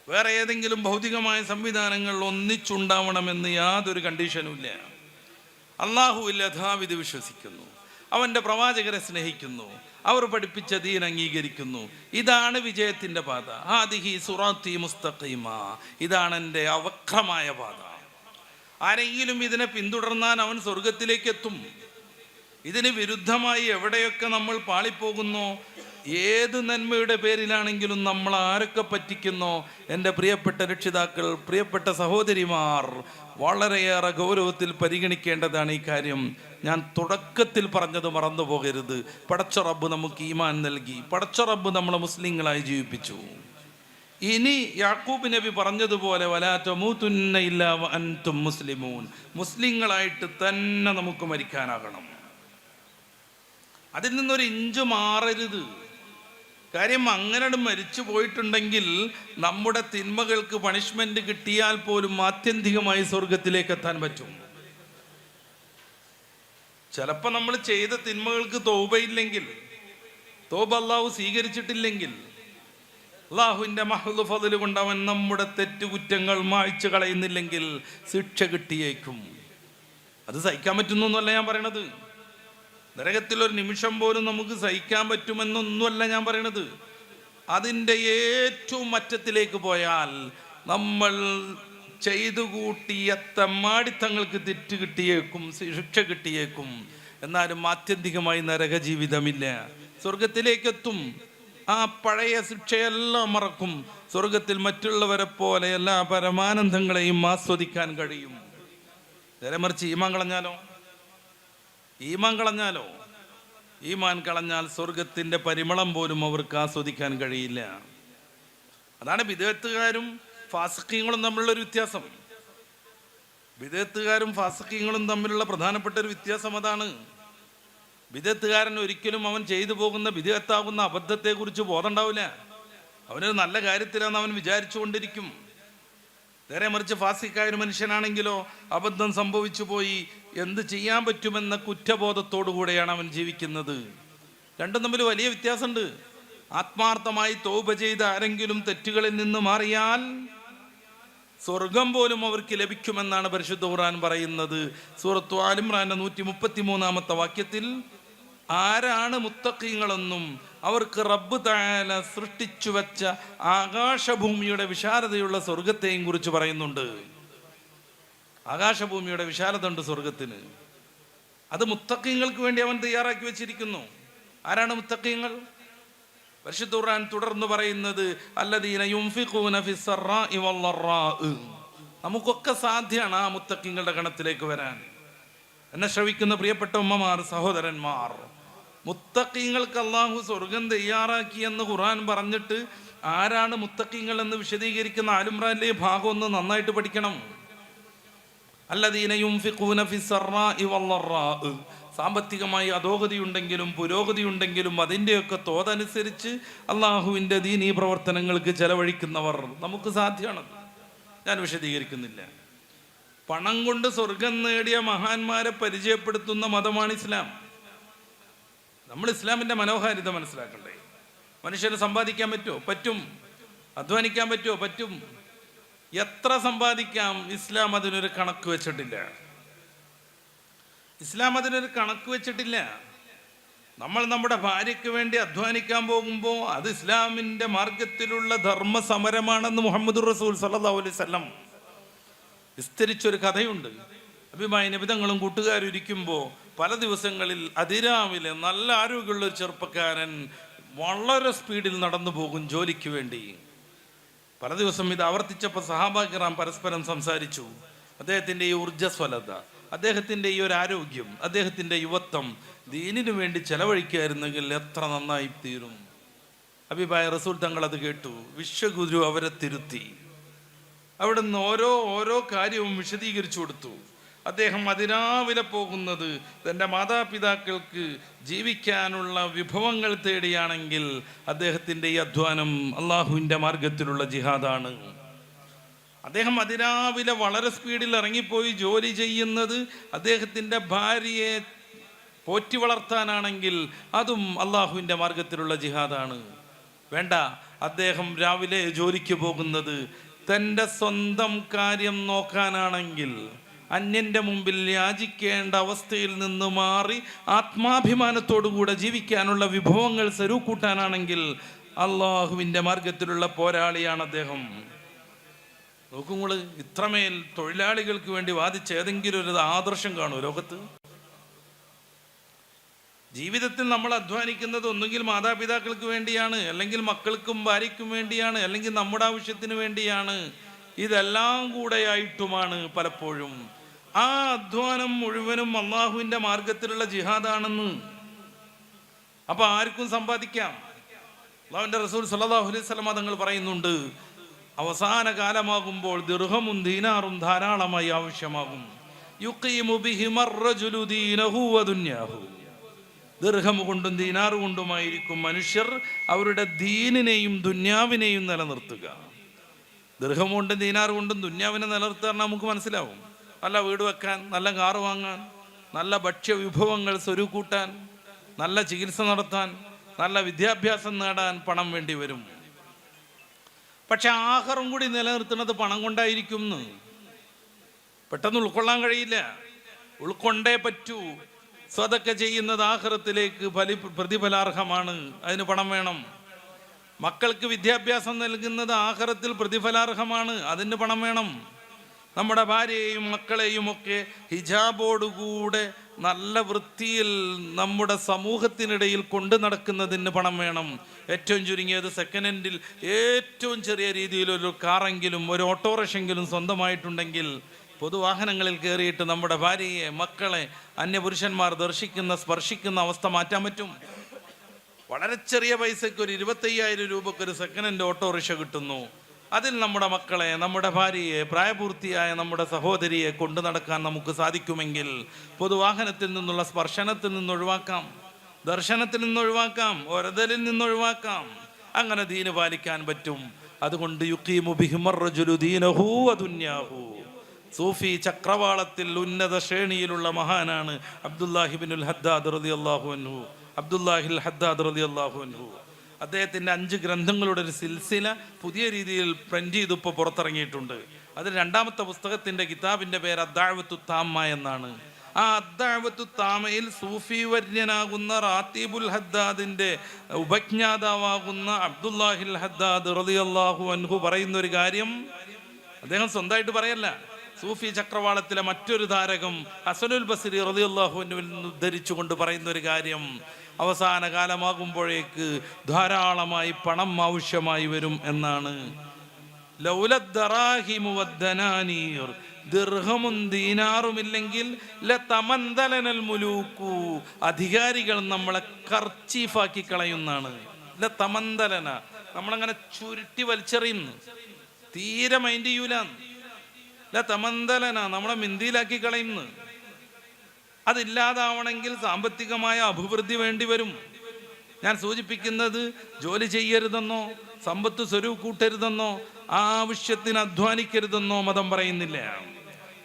വേറെ ഏതെങ്കിലും ഭൗതികമായ സംവിധാനങ്ങൾ ഒന്നിച്ചുണ്ടാവണമെന്ന് യാതൊരു കണ്ടീഷനും ഇല്ല. അള്ളാഹുവിൽ യഥാവിധി വിശ്വസിക്കുന്നു. അവന്റെ പ്രവാചകരെ സ്നേഹിക്കുന്നു. അവർ പഠിപ്പിച്ച ദീൻ അംഗീകരിക്കുന്നു. ഇതാണ് വിജയത്തിന്റെ പാത. ആദിഹി സുറാത്തി മുസ്തഖീമ. ഇതാണ് എന്റെ അവക്രമായ പാത. ആരെങ്കിലും ഇതിനെ പിന്തുടർന്നാൽ അവൻ സ്വർഗത്തിലേക്ക് എത്തും. ഇതിന് വിരുദ്ധമായി എവിടെയൊക്കെ നമ്മൾ പാളിപ്പോകുന്നോ? ഏത് നന്മയുടെ പേരിലാണെങ്കിലും നമ്മൾ ആരൊക്കെ പറ്റിക്കുന്നോ എന്റെ പ്രിയപ്പെട്ട രക്ഷിതാക്കൾ പ്രിയപ്പെട്ട സഹോദരിമാർ വളരെയേറെ ഗൗരവത്തിൽ പരിഗണിക്കേണ്ടതാണ് ഈ കാര്യം. ഞാൻ തുടക്കത്തിൽ പറഞ്ഞത് മറന്നു പോകരുത്. പടച്ച റബ്ബ് നമുക്ക് ഈമാൻ നൽകി. പടച്ച റബ്ബ് നമ്മളെ മുസ്ലിങ്ങളായി ജീവിപ്പിച്ചു. ഇനി യാക്കൂബ് നബി പറഞ്ഞതുപോലെ അൻതും മുസ്ലിമൂൻ. മുസ്ലിങ്ങളായിട്ട് തന്നെ നമുക്ക് മരിക്കാനാകണം. അതിൽ നിന്നൊരു ഇഞ്ച് മാറരുത്. കാര്യം അങ്ങനെ മരിച്ചു പോയിട്ടുണ്ടെങ്കിൽ നമ്മുടെ തിന്മകൾക്ക് പണിഷ്മെന്റ് കിട്ടിയാൽ പോലും ആത്യന്തികമായി സ്വർഗത്തിലേക്ക് എത്താൻ പറ്റും. ചിലപ്പോൾ നമ്മൾ ചെയ്ത തിന്മകൾക്ക് തോബയില്ലെങ്കിൽ തോബ അള്ളാഹു സ്വീകരിച്ചിട്ടില്ലെങ്കിൽ അള്ളാഹുവിന്റെ മഹദ് ഫതിൽ കൊണ്ട് അവൻ നമ്മുടെ തെറ്റുകുറ്റങ്ങൾ മായ്ച്ചു കളയുന്നില്ലെങ്കിൽ ശിക്ഷ കിട്ടിയേക്കും. അത് സഹിക്കാൻ പറ്റുന്നൊന്നുമല്ല ഞാൻ പറയണത്. നരകത്തിൽ ഒരു നിമിഷം പോലും നമുക്ക് സഹിക്കാൻ പറ്റുമെന്നൊന്നുമല്ല ഞാൻ പറയണത്. അതിന്റെ ഏറ്റവും അറ്റത്തിലേക്ക് പോയാൽ നമ്മൾ ചെയ്തു കൂട്ടിയ തെമ്മാടിത്തങ്ങൾക്ക് തെറ്റ് കിട്ടിയേക്കും ശിക്ഷ കിട്ടിയേക്കും. എന്നാലും ആത്യന്തികമായി നരക ജീവിതമില്ല സ്വർഗത്തിലേക്കെത്തും. ആ പഴയ ശിക്ഷയെല്ലാം മറക്കും. സ്വർഗത്തിൽ മറ്റുള്ളവരെ പോലെ എല്ലാ പരമാനന്ദങ്ങളെയും ആസ്വദിക്കാൻ കഴിയും. നേരെ മറിച്ച് ഈമാൻ ഈമാൻ കളഞ്ഞാലോ? ഈമാൻ കളഞ്ഞാൽ സ്വർഗത്തിന്റെ പരിമളം പോലും അവർക്ക് ആസ്വദിക്കാൻ കഴിയില്ല. അതാണ് വിദേത്തുകാരും ഫാസക്കിങ്ങളും തമ്മിലുള്ള ഒരു വ്യത്യാസം. വിദേത്തുകാരും ഫാസക്കിങ്ങളും തമ്മിലുള്ള പ്രധാനപ്പെട്ട ഒരു വ്യത്യാസം അതാണ്. വിദഗ്ധകാരൻ ഒരിക്കലും അവൻ ചെയ്തു പോകുന്ന വിദഗ്ധാകുന്ന അബദ്ധത്തെക്കുറിച്ച് ബോധമുണ്ടാവില്ല. അവനൊരു നല്ല കാര്യത്തിലാണെന്ന് അവൻ വിചാരിച്ചു കൊണ്ടിരിക്കും നേരെ മറിച്ച് ഫാസിക്കായ ഒരു മനുഷ്യനാണെങ്കിലോ അബദ്ധം സംഭവിച്ചു പോയി എന്ത് ചെയ്യാൻ പറ്റുമെന്ന കുറ്റബോധത്തോടു കൂടെയാണ് അവൻ ജീവിക്കുന്നത്. രണ്ടും തമ്മിൽ വലിയ വ്യത്യാസമുണ്ട്. ആത്മാർത്ഥമായി തോപ ചെയ്ത ആരെങ്കിലും തെറ്റുകളിൽ നിന്ന് മാറിയാൽ സ്വർഗം പോലും അവർക്ക് ലഭിക്കുമെന്നാണ് പരിശുദ്ധ ഖുർആൻ പറയുന്നത്. സൂറത്തു ആലിമ്രാന്റെ നൂറ്റി മുപ്പത്തി മൂന്നാമത്തെ വാക്യത്തിൽ ആരാണ് മുത്തക്കീങ്ങളെന്നും അവർക്ക് റബ്ബ് താല സൃഷ്ടിച്ചു വെച്ച ആകാശഭൂമിയുടെ വിശാലതയുള്ള സ്വർഗത്തെയും കുറിച്ച് പറയുന്നുണ്ട്. ആകാശഭൂമിയുടെ വിശാലത ഉണ്ട് സ്വർഗത്തിന് അത് മുത്തക്കിങ്ങൾക്ക് വേണ്ടി അവൻ തയ്യാറാക്കി വെച്ചിരിക്കുന്നു. ആരാണ് മുത്തക്കിങ്ങൾ പരിശുദ്ധ ഖുർആൻ തുടർന്ന് പറയുന്നത് അല്ലദീന യുംഫിഖൂന ഫിസ്സറാഇ നമുക്കൊക്കെ സാധ്യമാണ് ആ മുത്തക്കിങ്ങളുടെ ഗണത്തിലേക്ക് വരാൻ. എന്നെ ശ്രവിക്കുന്ന പ്രിയപ്പെട്ട ഉമ്മമാർ സഹോദരന്മാർ മുത്തക്കിങ്ങൾക്ക് അള്ളാഹു സ്വർഗം തയ്യാറാക്കി എന്ന് ഖുർആൻ പറഞ്ഞിട്ട് ആരാണ് മുത്തക്കിങ്ങൾ എന്ന് വിശദീകരിക്കുന്ന ആലുംറാനിലെ ഭാഗം ഒന്ന് നന്നായിട്ട് പഠിക്കണം. അല്ലദീനയും സാമ്പത്തികമായി അധോഗതി ഉണ്ടെങ്കിലും പുരോഗതി ഉണ്ടെങ്കിലും അതിന്റെയൊക്കെ തോതനുസരിച്ച് അള്ളാഹുവിന്റെ ദീനീ പ്രവർത്തനങ്ങൾക്ക് ചെലവഴിക്കുന്നവർ. നമുക്ക് സാധ്യമാണ് ഞാൻ വിശദീകരിക്കുന്നില്ല. പണം കൊണ്ട് സ്വർഗം നേടിയ മഹാന്മാരെ പരിചയപ്പെടുത്തുന്ന മതമാണ് ഇസ്ലാം. നമ്മൾ ഇസ്ലാമിന്റെ മനോഹാരിത മനസ്സിലാക്കണ്ടേ? മനുഷ്യന് സമ്പാദിക്കാൻ പറ്റുമോ? പറ്റും. അധ്വാനിക്കാൻ പറ്റുമോ? പറ്റും. എത്ര സമ്പാദിക്കാം? ഇസ്ലാം അതിനൊരു കണക്ക് വെച്ചിട്ടില്ല. ഇസ്ലാം അതിനൊരു കണക്ക് വെച്ചിട്ടില്ല. നമ്മൾ നമ്മുടെ ഭാര്യയ്ക്ക് വേണ്ടി അധ്വാനിക്കാൻ പോകുമ്പോൾ അത് ഇസ്ലാമിന്റെ മാർഗത്തിലുള്ള ധർമ്മ സമരമാണെന്ന് മുഹമ്മദ് റസൂൽ സല്ലാ അലൈഹി വസല്ലം വിസ്തരിച്ചൊരു കഥയുണ്ട്. അഭിമായ നിബിതങ്ങളും കൂട്ടുകാരും ഇരിക്കുമ്പോൾ പല ദിവസങ്ങളിൽ അതിരാവിലെ നല്ല ആരോഗ്യമുള്ള ഒരു ചെറുപ്പക്കാരൻ വളരെ സ്പീഡിൽ നടന്നു പോകും ജോലിക്ക് വേണ്ടി. പല ദിവസം ഇത് ആവർത്തിച്ചപ്പോൾ സഹാബാഗ്രാം പരസ്പരം സംസാരിച്ചു. അദ്ദേഹത്തിന്റെ ഈ ഊർജസ്വലത അദ്ദേഹത്തിന്റെ ഈ ഒരു ആരോഗ്യം അദ്ദേഹത്തിന്റെ യുവത്വം ദീനിനു വേണ്ടി ചെലവഴിക്കായിരുന്നെങ്കിൽ എത്ര നന്നായി തീരും. അഭിപ്രായ റസൂൽ തങ്ങൾ അത് കേട്ടു. വിശ്വഗുരു അവരെ തിരുത്തി. അവിടുന്ന് ഓരോ ഓരോ കാര്യവും വിശദീകരിച്ചു കൊടുത്തു. അദ്ദേഹം അതിരാവിലെ പോകുന്നത് തന്റെ മാതാപിതാക്കൾക്ക് ജീവിക്കാനുള്ള വിഭവങ്ങൾ തേടിയാണെങ്കിൽ അദ്ദേഹത്തിന്റെ ഈ അധ്വാനം അള്ളാഹുവിന്റെ മാർഗത്തിലുള്ള ജിഹാദാണ്. അദ്ദേഹം അതിരാവിലെ വളരെ സ്പീഡിൽ ഇറങ്ങിപ്പോയി ജോലി ചെയ്യുന്നത് അദ്ദേഹത്തിന്റെ ഭാര്യയെ പോറ്റി വളർത്താനാണെങ്കിൽ അതും അള്ളാഹുവിന്റെ മാർഗത്തിലുള്ള ജിഹാദാണ്. വേണ്ട അദ്ദേഹം രാവിലെ ജോലിക്ക് പോകുന്നത് തന്റെ സ്വന്തം കാര്യം നോക്കാനാണെങ്കിൽ അന്യന്റെ മുമ്പിൽ യാചിക്കേണ്ട അവസ്ഥയിൽ നിന്ന് മാറി ആത്മാഭിമാനത്തോടുകൂടെ ജീവിക്കാനുള്ള വിഭവങ്ങൾ സ്വരൂക്കൂട്ടാനാണെങ്കിൽ അള്ളാഹുവിന്റെ മാർഗത്തിലുള്ള പോരാളിയാണ് അദ്ദേഹം. നോക്കുമ്പോൾ ഇത്രമേൽ തൊഴിലാളികൾക്ക് വേണ്ടി വാദിച്ച ഏതെങ്കിലും ഒരു ആദർശം കാണൂ ലോകത്ത്? ജീവിതത്തിൽ നമ്മൾ അധ്വാനിക്കുന്നത് ഒന്നുകിൽ മാതാപിതാക്കൾക്ക് വേണ്ടിയാണ് അല്ലെങ്കിൽ മക്കൾക്കും ഭാര്യയ്ക്കും വേണ്ടിയാണ് അല്ലെങ്കിൽ നമ്മുടെ ആവശ്യത്തിന് വേണ്ടിയാണ്. ഇതെല്ലാം കൂടെയായിട്ടുമാണ് പലപ്പോഴും. ആ അധ്വാനം മുഴുവനും അള്ളാഹുവിന്റെ മാർഗത്തിലുള്ള ജിഹാദാണെന്ന്. അപ്പൊ ആർക്കും സമ്പാദിക്കാം. അള്ളാഹുവിന്റെ റസൂൽ സല്ലല്ലാഹു അലൈഹി സ്വലമ തങ്ങൾ പറയുന്നുണ്ട് അവസാന കാലമാകുമ്പോൾ ദീർഘമും ദീനാറും ധാരാളമായി ആവശ്യമാകും. ദീർഘം കൊണ്ടും ദീനാറ് മനുഷ്യർ അവരുടെ ദീനിനെയും ദുന്യാവിനെയും നിലനിർത്തുക. ദീർഘം ദീനാറുമുണ്ടും ദുന്യാവിനെ നിലനിർത്തുക നമുക്ക് മനസ്സിലാവും. നല്ല വീട് വെക്കാൻ നല്ല കാറ് വാങ്ങാൻ നല്ല ഭക്ഷ്യ വിഭവങ്ങൾ സ്വരുക്കൂട്ടാൻ നല്ല ചികിത്സ നടത്താൻ നല്ല വിദ്യാഭ്യാസം നേടാൻ പണം വേണ്ടി വരും. പക്ഷെ ആഹാരം കൂടി നിലനിർത്തുന്നത് പണം കൊണ്ടായിരിക്കും എന്ന്. പെട്ടെന്ന് ഉൾക്കൊള്ളാൻ കഴിയില്ല. ഉൾക്കൊണ്ടേ പറ്റൂ. സ്വതൊക്കെ ചെയ്യുന്നത് ആഹ്റത്തിലേക്ക് ഫലി പ്രതിഫലാർഹമാണ്. അതിന് പണം വേണം. മക്കൾക്ക് വിദ്യാഭ്യാസം നൽകുന്നത് ആഹാരത്തിൽ പ്രതിഫലാർഹമാണ്. അതിന് പണം വേണം. നമ്മുടെ ഭാര്യയെയും മക്കളെയും ഒക്കെ ഹിജാബോടുകൂടെ നല്ല വൃത്തിയിൽ നമ്മുടെ സമൂഹത്തിനിടയിൽ കൊണ്ടു നടക്കുന്നതിന് പണം വേണം. ഏറ്റവും ചുരുങ്ങിയത് സെക്കൻഡ് ഹൻഡിൽ ഏറ്റവും ചെറിയ രീതിയിൽ ഒരു കാറെങ്കിലും ഒരു ഓട്ടോറിക്ഷെങ്കിലും സ്വന്തമായിട്ടുണ്ടെങ്കിൽ പൊതുവാഹനങ്ങളിൽ കയറിയിട്ട് നമ്മുടെ ഭാര്യയെ മക്കളെ അന്യപുരുഷന്മാർ ദർശിക്കുന്ന സ്പർശിക്കുന്ന അവസ്ഥ മാറ്റാൻ പറ്റും. വളരെ ചെറിയ പൈസയ്ക്ക് ഒരു ഇരുപത്തയ്യായിരം രൂപയ്ക്ക് ഒരു സെക്കൻഡ് ഹാൻഡ് ഓട്ടോറിക്ഷ കിട്ടുന്നു. അതിൽ നമ്മുടെ മക്കളെ നമ്മുടെ ഭാര്യയെ പ്രായപൂർത്തിയായ നമ്മുടെ സഹോദരിയെ കൊണ്ടു നടക്കാൻ നമുക്ക് സാധിക്കുമെങ്കിൽ പൊതുവാഹനത്തിൽ നിന്നുള്ള സ്പർശനത്തിൽ നിന്ന് ഒഴിവാക്കാം. ദർശനത്തിൽ നിന്ന് ഒഴിവാക്കാം. ഒരതലിൽ നിന്ന് ഒഴിവാക്കാം. അങ്ങനെ ദീന് പാലിക്കാൻ പറ്റും. അതുകൊണ്ട് സൂഫി ചക്രവാളത്തിൽ ഉന്നത ശ്രേണിയിലുള്ള മഹാനാണ് അബ്ദുല്ലാഹിബിൻ ഹദ്ദാദ് റളിയല്ലാഹു അൻഹു. അബ്ദുല്ലാഹിൽ ഹദ്ദാദ് റളിയല്ലാഹു അൻഹു. അദ്ദേഹത്തിന്റെ അഞ്ച് ഗ്രന്ഥങ്ങളുടെ ഒരു സിൽസില പുതിയ രീതിയിൽ പ്രിന്റ് ചെയ്ത് ഇപ്പോൾ പുറത്തിറങ്ങിയിട്ടുണ്ട്. അതിൽ രണ്ടാമത്തെ പുസ്തകത്തിന്റെ കിതാബിന്റെ പേര് അദ്ദാഴ്വത്തു താമ എന്നാണ്. ആ അദ്ദാഴ്വത്തു താമയിൽ സൂഫി വര്യനാകുന്ന റാത്തീബുൽ ഹദ്ദാദിന്റെ ഉപജ്ഞാതാവാകുന്ന അബ്ദുല്ലാഹിൽ ഹദ്ദാദ് റളിയല്ലാഹു അൻഹു പറയുന്ന ഒരു കാര്യം അദ്ദേഹം സ്വന്തമായിട്ട് പറയല്ല. സൂഫി ചക്രവാളത്തിലെ മറ്റൊരു താരകം ഹസനുൽ ബസരി റളിയല്ലാഹുവിനുവിൽ നിന്ന് ഉദ്ധരിച്ചുകൊണ്ട് പറയുന്ന ഒരു കാര്യം. അവസാന കാലമാകുമ്പോഴേക്ക് ധാരാളമായി പണം ആവശ്യമായി വരും എന്നാണ്. ലൗലദ്ദറാഹിമു വദ്ദനാനീർ. ദിർഹമും ദീനാറുമില്ലെങ്കിൽ ലതമന്തലനൽ മുലൂക്കു. അധികാരികൾ നമ്മളെ കർച്ചീഫാക്കി കളയുന്നാണ് ലതമന്തലന നമ്മളങ്ങനെ ചുരുട്ടി വലിച്ചെറിയുന്നു. തീരെ മൈൻഡ് ചെയ്യൂല. അല്ല തമന്തലന നമ്മളെ മിന്തിയിലാക്കി കളയുന്നു. അതില്ലാതാവണമെങ്കിൽ സാമ്പത്തികമായ അഭിവൃദ്ധി വേണ്ടി വരും. ഞാൻ സൂചിപ്പിക്കുന്നത് ജോലി ചെയ്യരുതെന്നോ സമ്പത്ത് സ്വരൂപ് കൂട്ടരുതെന്നോ ആവശ്യത്തിന് അധ്വാനിക്കരുതെന്നോ മതം പറയുന്നില്ല.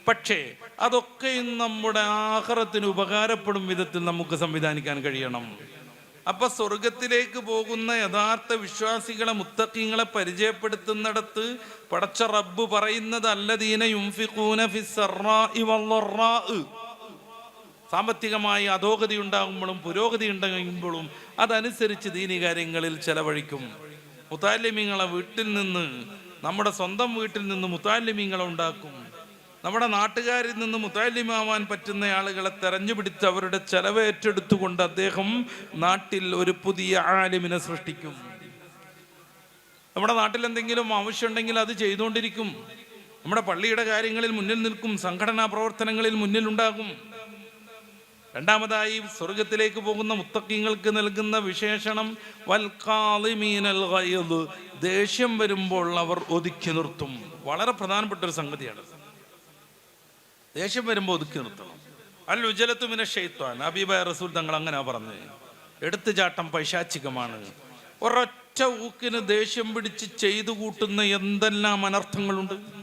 പക്ഷേ അതൊക്കെയും നമ്മുടെ ആഹാരത്തിന് ഉപകാരപ്പെടും വിധത്തിൽ നമുക്ക് സംവിധാനിക്കാൻ കഴിയണം. അപ്പൊ സ്വർഗത്തിലേക്ക് പോകുന്ന യഥാർത്ഥ വിശ്വാസികളെ മുത്തക്കിങ്ങളെ പരിചയപ്പെടുത്തുന്നിടത്ത് പടച്ച റബ്ബ് പറയുന്നത് അല്ലദീന യുംഫിഖൂന ഫിസ്സറാഇ വല്ലറാഇ സാമ്പത്തികമായി അധോഗതി ഉണ്ടാകുമ്പോഴും പുരോഗതി ഉണ്ടാകുമ്പോഴും അതനുസരിച്ച് ദീനി കാര്യങ്ങളിൽ ചെലവഴിക്കും. മുത്താലിമിങ്ങളെ വീട്ടിൽ നിന്ന് നമ്മുടെ സ്വന്തം വീട്ടിൽ നിന്ന് മുത്താലിമിങ്ങളെ ഉണ്ടാക്കും. നമ്മുടെ നാട്ടുകാരിൽ നിന്ന് മുത്താലിമാവാൻ പറ്റുന്ന ആളുകളെ തെരഞ്ഞുപിടിച്ച് അവരുടെ ചെലവ് ഏറ്റെടുത്തുകൊണ്ട് അദ്ദേഹം നാട്ടിൽ ഒരു പുതിയ ആലിമിനെ സൃഷ്ടിക്കും. നമ്മുടെ നാട്ടിൽ എന്തെങ്കിലും ആവശ്യമുണ്ടെങ്കിൽ അത് ചെയ്തുകൊണ്ടിരിക്കും. നമ്മുടെ പള്ളിയുടെ കാര്യങ്ങളിൽ മുന്നിൽ നിൽക്കും സംഘടനാ പ്രവർത്തനങ്ങളിൽ മുന്നിലുണ്ടാകും. രണ്ടാമതായി സ്വർഗത്തിലേക്ക് പോകുന്ന മുത്തക്കിങ്ങൾക്ക് നൽകുന്ന വിശേഷണം വൽക്കാളിമീനൽ. ദേഷ്യം വരുമ്പോൾ അവർ ഒതുക്കി നിർത്തും. വളരെ പ്രധാനപ്പെട്ട ഒരു സംഗതിയാണ്. ദേഷ്യം വരുമ്പോൾ ഒതുക്കി നിർത്തണം. അൽ ഉജലത്തുമിന ഷെയ്ത്വാൻ അബീബായ റസൂൽ തങ്ങൾ അങ്ങനെ പറഞ്ഞത് എടുത്തുചാട്ടം പൈശാചികമാണ്. ഒരൊറ്റ ഊക്കിന് ദേഷ്യം പിടിച്ച് ചെയ്തു കൂട്ടുന്ന എന്തെല്ലാം അനർത്ഥങ്ങളുണ്ട്?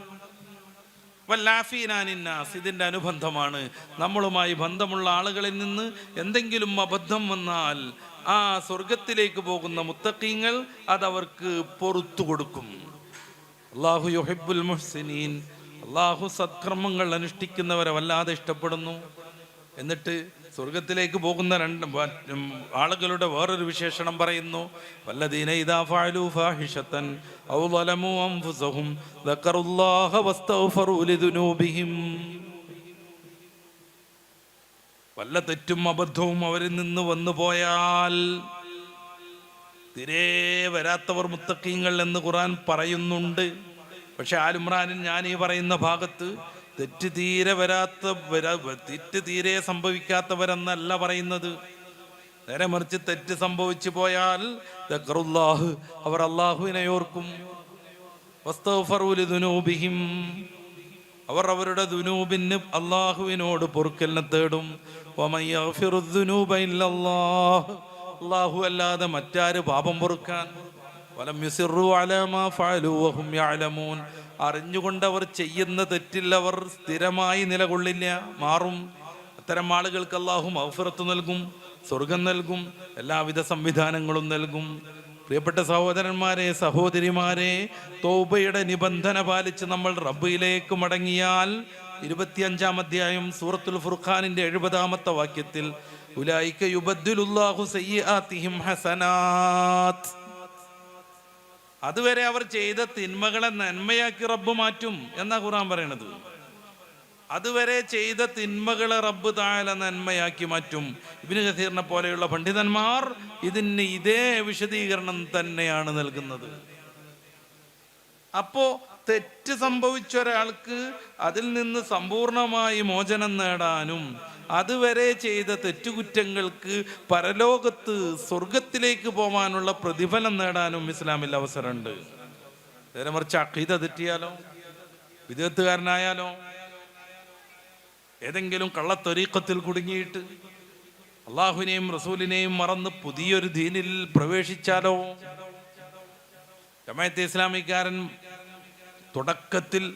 വല്ലാഫീനാനിന്നാസ് ഇതിന്റെ അനുബന്ധമാണ്. നമ്മളുമായി ബന്ധമുള്ള ആളുകളിൽ നിന്ന് എന്തെങ്കിലും അബദ്ധം വന്നാൽ ആ സ്വർഗത്തിലേക്ക് പോകുന്ന മുത്തക്കീങ്ങൾ അതവർക്ക് പൊറത്തു കൊടുക്കും. അള്ളാഹു യുഹിബുൽ മുഹ്സിനീൻ. അള്ളാഹു സത്കർമ്മങ്ങൾ അനുഷ്ഠിക്കുന്നവരെ വല്ലാതെ ഇഷ്ടപ്പെടുന്നു. എന്നിട്ട് സ്വർഗത്തിലേക്ക് പോകുന്ന രണ്ട് ആളുകളുടെ വേറൊരു വിശേഷണം പറയുന്നു. വല്ലദീന ഇദാ ഫഅലു ഔ വല്ല തെറ്റും അബദ്ധവും അവരിൽ നിന്ന് വന്നു പോയാൽ തിരേ വരാത്തവർ മുത്തക്കീങ്ങൾ എന്ന് ഖുറാൻ പറയുന്നുണ്ട്. പക്ഷെ ആലുമ്രാനിൽ ഞാൻ ഈ പറയുന്ന ഭാഗത്ത് തെറ്റ് തീരെ വരാത്ത വരാ തെറ്റ് തീരെ സംഭവിക്കാത്തവരെന്നല്ല പറയുന്നത്. നേരെ മറിച്ച് തെറ്റ് സംഭവിച്ചു പോയാൽ ദക്റുല്ലാഹ് അവർ അള്ളാഹുവിനെ ഓർക്കും. അവർ അവരുടെ ദുനൂബിന് അള്ളാഹുവിനോട് പൊറുക്കലിനെ തേടും. അള്ളാഹു അല്ലാതെ മറ്റാര് പാപം പൊറുക്കാൻ? വലം വഹും യഅലമൂൻ. അറിഞ്ഞുകൊണ്ട് അവർ ചെയ്യുന്ന തെറ്റിൽ അവർ സ്ഥിരമായി നിലകൊള്ളില്ല. മാറും. അത്തരം ആളുകൾക്ക് അള്ളാഹു മൗഫിറത്ത് നൽകും സ്വർഗം നൽകും എല്ലാവിധ സംവിധാനങ്ങളും നൽകും. പ്രിയപ്പെട്ട സഹോദരന്മാരെ സഹോദരിമാരെ തോബയുടെ നിബന്ധന പാലിച്ച് നമ്മൾ റബ്ബിലേക്ക് മടങ്ങിയാൽ ഇരുപത്തിയഞ്ചാം അധ്യായം സൂറത്തുൽ ഫുർഖാനിന്റെ എഴുപതാമത്തെ വാക്യത്തിൽ ഉലായിക്ക യുബദ്ദുലുല്ലാഹു സയ്യിആതിഹിം ഹസനാത്ത്. അതുവരെ അവർ ചെയ്ത തിന്മകളെ നന്മയാക്കി റബ്ബ് മാറ്റും എന്നാ ഖുറാൻ പറയണത്. അതുവരെ ചെയ്ത തിന്മകളെ റബ്ബ് താല നന്മയാക്കി മാറ്റും. ഇബിന് ഖസീറിനെ പോലെയുള്ള പണ്ഡിതന്മാർ ഇതിന് ഇതേ വിശദീകരണം തന്നെയാണ് നൽകുന്നത്. അപ്പോ തെറ്റ് സംഭവിച്ച ഒരാൾക്ക് അതിൽ നിന്ന് സമ്പൂർണമായി മോചനം നേടാനും അതുവരെ ചെയ്ത തെറ്റുകുറ്റങ്ങൾക്ക് പരലോകത്ത് സ്വർഗത്തിലേക്ക് പോകാനുള്ള പ്രതിഫലം നേടാനും ഇസ്ലാമിൽ അവസരമുണ്ട്. നേരെ മറിച്ച് അഖീദ തെറ്റിയാലോ? വിദേഹത്തുകാരനായാലോ? ഏതെങ്കിലും കള്ളത്തൊരീക്കത്തിൽ കുടുങ്ങിയിട്ട് അള്ളാഹുവിനെയും റസൂലിനെയും മറന്ന് പുതിയൊരു ദീനിൽ പ്രവേശിച്ചാലോ? ജമായത്തെ ഇസ്ലാമിക്കാരൻ തുടക്കത്തിൽ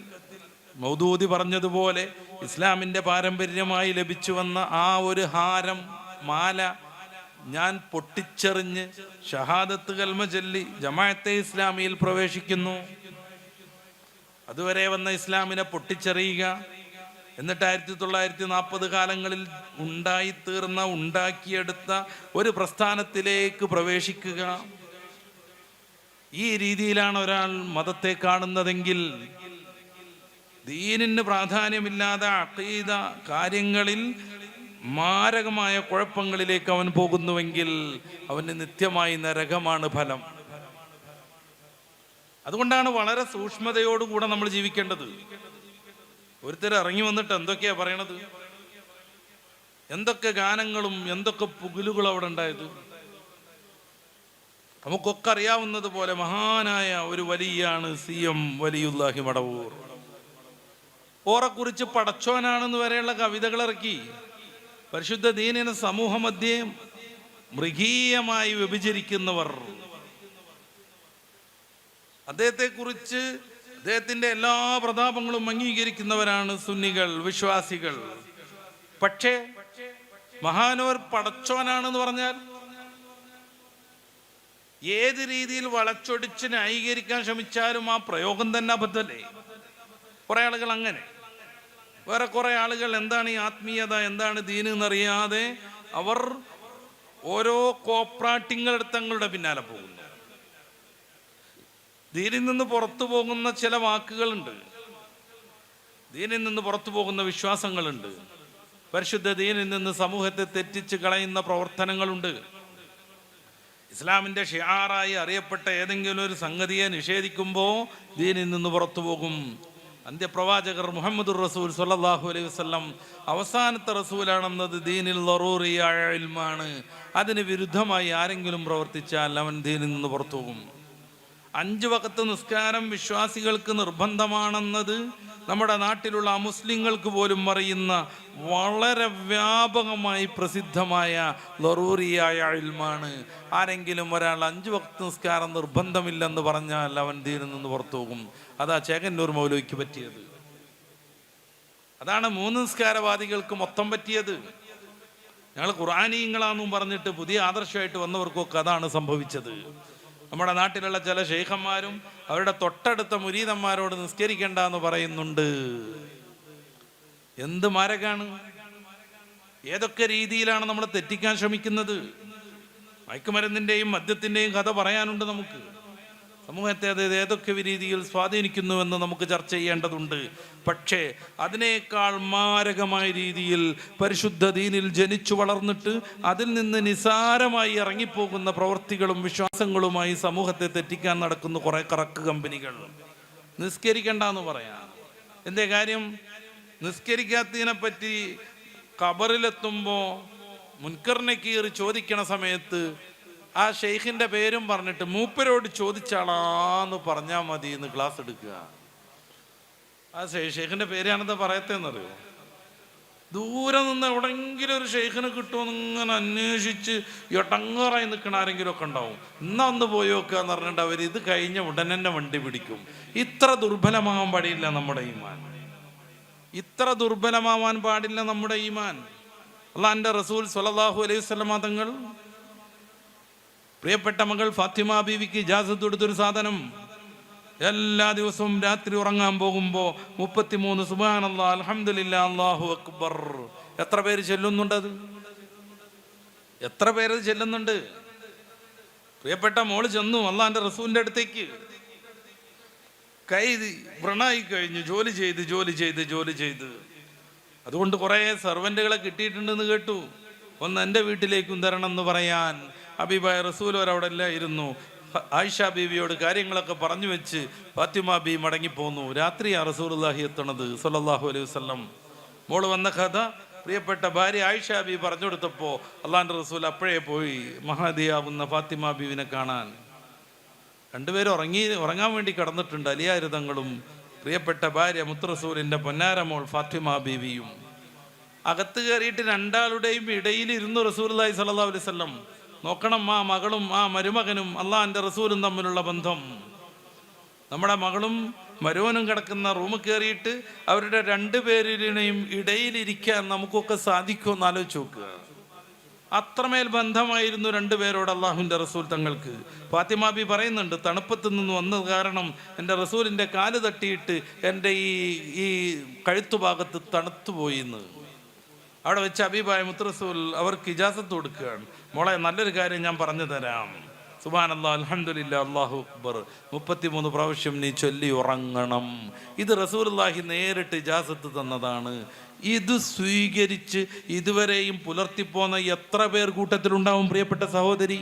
മൗദൂദി പറഞ്ഞതുപോലെ ഇസ്ലാമിന്റെ പാരമ്പര്യമായി ലഭിച്ചു വന്ന ആ ഒരു ഹാരം മാല ഞാൻ പൊട്ടിച്ചെറിഞ്ഞ് ഷഹാദത്ത് കൽമ ചൊല്ലി ജമാഅത്തെ ഇസ്ലാമിയിൽ പ്രവേശിക്കുന്നു. അതുവരെ വന്ന ഇസ്ലാമിനെ പൊട്ടിച്ചെറിയുക എന്നിട്ട് ആയിരത്തി തൊള്ളായിരത്തി നാൽപ്പത് കാലങ്ങളിൽ ഉണ്ടായിത്തീർന്ന ഉണ്ടാക്കിയെടുത്ത ഒരു പ്രസ്ഥാനത്തിലേക്ക് പ്രവേശിക്കുക. ഈ രീതിയിലാണ് ഒരാൾ മതത്തെ കാണുന്നതെങ്കിൽ ദീനിന് പ്രാധാന്യമില്ലാതെ അക്കീത കാര്യങ്ങളിൽ മാരകമായ കുഴപ്പങ്ങളിലേക്ക് അവൻ പോകുന്നുവെങ്കിൽ അവന് നിത്യമായി നരകമാണ് ഫലം. അതുകൊണ്ടാണ് വളരെ സൂക്ഷ്മതയോടുകൂടെ നമ്മൾ ജീവിക്കേണ്ടത്. ഒരുത്തർ ഇറങ്ങി വന്നിട്ട് എന്തൊക്കെയാ പറയണത്? എന്തൊക്കെ ഗാനങ്ങളും എന്തൊക്കെ പുകിലുകളും അവിടെ ഉണ്ടായത്? നമുക്കൊക്കെ അറിയാവുന്നത് പോലെ മഹാനായ ഒരു വലിയാണ് സി എം വലിയുല്ലാഹി മടവൂർ. ഓറെക്കുറിച്ച് പടച്ചോനാണെന്ന് വരെയുള്ള കവിതകൾ ഇറക്കി പരിശുദ്ധ ദീനിനെ സമൂഹമധ്യേ മൃഗീയമായി വ്യഭിചരിക്കുന്നവർ. അദ്ദേഹത്തെക്കുറിച്ച് അദ്ദേഹത്തിന്റെ എല്ലാ പ്രതാപങ്ങളും അംഗീകരിക്കുന്നവരാണ് സുന്നികൾ വിശ്വാസികൾ. പക്ഷേ മഹാനോർ പടച്ചോനാണെന്ന് പറഞ്ഞാൽ ഏത് രീതിയിൽ വളച്ചൊടിച്ച് ന്യായീകരിക്കാൻ ശ്രമിച്ചാലും ആ പ്രയോഗം തന്നെ അബദ്ധല്ലേ കുറെ ആളുകൾ അങ്ങനെ. വേറെ കുറെ ആളുകൾ എന്താണ് ഈ ആത്മീയത എന്താണ് ദീന് എന്നറിയാതെ അവർ ഓരോ കോപ്രാട്ടിങ്ങൾ തങ്ങളുടെ പിന്നാലെ പോകുന്നു. ദീനിൽ നിന്ന് പുറത്തു പോകുന്ന ചില വാക്കുകളുണ്ട്. ദീനിൽ നിന്ന് പുറത്തു പോകുന്ന വിശ്വാസങ്ങളുണ്ട്. പരിശുദ്ധ ദീനിൽ നിന്ന് സമൂഹത്തെ തെറ്റിച്ച് കളയുന്ന പ്രവർത്തനങ്ങളുണ്ട്. ഇസ്ലാമിന്റെ ഷിയാറായി അറിയപ്പെട്ട ഏതെങ്കിലും ഒരു സംഗതിയെ നിഷേധിക്കുമ്പോൾ ദീനിൽ നിന്ന് പുറത്തു പോകും. അന്ത്യപ്രവാചകർ മുഹമ്മദ് റസൂൽ സല്ലാഹു അലൈഹി വസ്ലം അവസാനത്തെ റസൂലാണെന്നത് ദീനിൽ ഇൽമാണ്. അതിന് വിരുദ്ധമായി ആരെങ്കിലും പ്രവർത്തിച്ചാൽ അവൻ ദീനിൽ നിന്ന് പുറത്തു പോകും അഞ്ച് വക്കത്ത് നിസ്കാരം വിശ്വാസികൾക്ക് നിർബന്ധമാണെന്നത് നമ്മുടെ നാട്ടിലുള്ള മുസ്ലിങ്ങൾക്ക് പോലും അറിയുന്ന വളരെ വ്യാപകമായി പ്രസിദ്ധമായ ലറൂറിയായ ഇൽമാണ് ആരെങ്കിലും ഒരാൾ അഞ്ച് വക്ത് നിസ്കാരം നിർബന്ധമില്ലെന്ന് പറഞ്ഞാൽ അവൻ ദീനിൽ നിന്ന് പുറത്തു പോകും. അതാ ചേകന്നൂർ മൗലവിക്ക് പറ്റിയത്. അതാണ് മൂന്ന് നിസ്കാരവാദികൾക്ക് മൊത്തം പറ്റിയത്. ഞങ്ങൾ ഖുറാനീങ്ങളാന്നും പറഞ്ഞിട്ട് പുതിയ ആദർശമായിട്ട് വന്നവർക്കൊക്കെ അതാണ് സംഭവിച്ചത്. നമ്മുടെ നാട്ടിലുള്ള ചില ഷെയ്ഖന്മാരും അവരുടെ തൊട്ടടുത്ത മുരീതന്മാരോട് നിസ്കരിക്കേണ്ട എന്ന് പറയുന്നുണ്ട്. എന്ത് മാരകാണ്? ഏതൊക്കെ രീതിയിലാണ് നമ്മൾ തെറ്റിക്കാൻ ശ്രമിക്കുന്നത്? മയക്കുമരുന്നിന്റെയും മദ്യത്തിന്റെയും കഥ പറയാനുണ്ട് നമുക്ക്. സമൂഹത്തെ അത് ഏതൊക്കെ രീതിയിൽ സ്വാധീനിക്കുന്നുവെന്ന് നമുക്ക് ചർച്ച ചെയ്യേണ്ടതുണ്ട്. പക്ഷേ അതിനേക്കാൾ മാരകമായ രീതിയിൽ പരിശുദ്ധ ദീനിൽ ജനിച്ചു വളർന്നിട്ട് അതിൽ നിന്ന് നിസാരമായി ഇറങ്ങിപ്പോകുന്ന പ്രവൃത്തികളും വിശ്വാസങ്ങളുമായി സമൂഹത്തെ തെറ്റിക്കാൻ നടക്കുന്ന കുറെ കറക്ക് കമ്പനികൾ. നിസ്കരിക്കണ്ട എന്ന് പറയാം. എന്തേ കാര്യം? നിസ്കരിക്കാത്തതിനെ പറ്റി കബറിലെത്തുമ്പോൾ കീറി ചോദിക്കണ സമയത്ത് ആ ഷെയ്ഖിന്റെ പേരും പറഞ്ഞിട്ട് മൂപ്പരോട് ചോദിച്ചാളാന്ന് പറഞ്ഞാൽ മതി എന്ന് ക്ലാസ് എടുക്കുക. ആ ഷെയ്- ഷെയ്ഖിന്റെ പേരാണെന്താ പറയത്തേന്നറിയോ? ദൂരെ നിന്ന് എവിടെങ്കിലും ഒരു ഷെയ്ഖിനെ കിട്ടുമെന്ന് ഇങ്ങനെ അന്വേഷിച്ച് എട്ടങ്ങറായി നിൽക്കണ ആരെങ്കിലും ഒക്കെ ഉണ്ടാവും എന്നാ പോയി നോക്കുക എന്ന് പറഞ്ഞിട്ട് അവർ ഇത് കഴിഞ്ഞ ഉടനെ തന്നെ വണ്ടി പിടിക്കും. ഇത്ര ദുർബലമാവാൻ പാടില്ല നമ്മുടെ ഈമാൻ. ഇത്ര ദുർബലമാവാൻ പാടില്ല നമ്മുടെ ഈമാൻ. അള്ളാന്റെ റസൂൽ സ്വല്ലല്ലാഹു അലൈഹി വസല്ലമ തങ്ങൾ പ്രിയപ്പെട്ട മകൾ ഫാത്തിമ ബീവിക്ക് ഇജാസത്ത് കൊടുത്തൊരു സാധനം. എല്ലാ ദിവസവും രാത്രി ഉറങ്ങാൻ പോകുമ്പോൾ മുപ്പത്തിമൂന്ന് സുബാനല്ലാ അൽഹംദുലില്ലാ അല്ലാഹു അക്ബർ. എത്ര പേര് ചെല്ലുന്നുണ്ടത് എത്ര പേര് ചെല്ലുന്നുണ്ട്? പ്രിയപ്പെട്ട മോൾ ചെന്നു അള്ളാന്റെ റസൂലിന്റെ അടുത്തേക്ക്. കൈ വ്രണായി കഴിഞ്ഞു ജോലി ചെയ്ത് ജോലി ചെയ്ത് ജോലി ചെയ്ത്. അതുകൊണ്ട് കുറേ സെർവന്റുകളെ കിട്ടിയിട്ടുണ്ടെന്ന് കേട്ടു. ഒന്ന് എന്റെ വീട്ടിലേക്കും തരണം എന്ന് പറയാൻ. അബീബായ റസൂൽ അവിടെ ഇരുന്നു. ഹ- ആയിഷ ബീവിയോട് കാര്യങ്ങളൊക്കെ പറഞ്ഞു വെച്ച് ഫാത്തിമ ബി മടങ്ങിപ്പോന്നു. രാത്രിയാ റസൂലുള്ളാഹി എത്തണത് സല്ലല്ലാഹു അലൈഹി വസ്ലം മോൾ വന്ന കഥ പ്രിയപ്പെട്ട ഭാര്യ ആയിഷ ബി പറഞ്ഞു കൊടുത്തപ്പോൾ അള്ളാന്റെ റസൂൽ അപ്പോഴേ പോയി മഹാദിയാവുന്ന ഫാത്തിമ ബീവിനെ കാണാൻ. രണ്ടുപേരും ഉറങ്ങി ഉറങ്ങാൻ വേണ്ടി കിടന്നിട്ടുണ്ട് അലിയാരുതങ്ങളും. പ്രിയപ്പെട്ട ഭാര്യ മുത്തറസൂലിന്റെ പൊന്നാരമോൾ ഫാത്തിമ ബീവിയും. അകത്ത് കയറിയിട്ട് രണ്ടാളുടെയും ഇടയിൽ റസൂൽ റസൂലി സല്ലാ അലൈവല്ലം നോക്കണം ആ മകളും ആ മരുമകനും അള്ളാഹിന്റെ റസൂലും തമ്മിലുള്ള ബന്ധം. നമ്മുടെ മകളും മരുവനും കിടക്കുന്ന റൂമിൽ കയറിയിട്ട് അവരുടെ രണ്ടുപേരുടെയും ഇടയിലിരിക്കാൻ നമുക്കൊക്കെ സാധിക്കുമെന്ന് ആലോചിച്ച് നോക്കുക. അത്രമേൽ ബന്ധമായിരുന്നു രണ്ടുപേരോട് അള്ളാഹുവിന്റെ റസൂൽ തങ്ങൾക്ക്. ഫാത്തിമ ബി പറയുന്നുണ്ട് തണുപ്പത്ത് നിന്ന് വന്നത് കാരണം എന്റെ റസൂലിന്റെ കാൽ തട്ടിയിട്ട് എന്റെ ഈ ഈ കഴുത്തുഭാഗത്ത് തണുത്തു എന്ന്. അവിടെ വെച്ച് അബീബായ മുത്തറസൂൽ അവർക്ക് ഇജാസത്ത് കൊടുക്കുകയാണ്. മോളെ നല്ലൊരു കാര്യം ഞാൻ പറഞ്ഞു തരാം. സുബാൻ അല്ലാ അലഹമില്ല അള്ളാഹു അക്ബർ. മുപ്പത്തിമൂന്ന് പ്രാവശ്യം നീ ചൊല്ലി ഉറങ്ങണം. ഇത് റസൂലുള്ളാഹി നേരിട്ട് ഇജാസത്ത് തന്നതാണ്. ഇത് സ്വീകരിച്ച് ഇതുവരെയും പുലർത്തിപ്പോന്ന എത്ര പേർ കൂട്ടത്തിലുണ്ടാവും പ്രിയപ്പെട്ട സഹോദരി?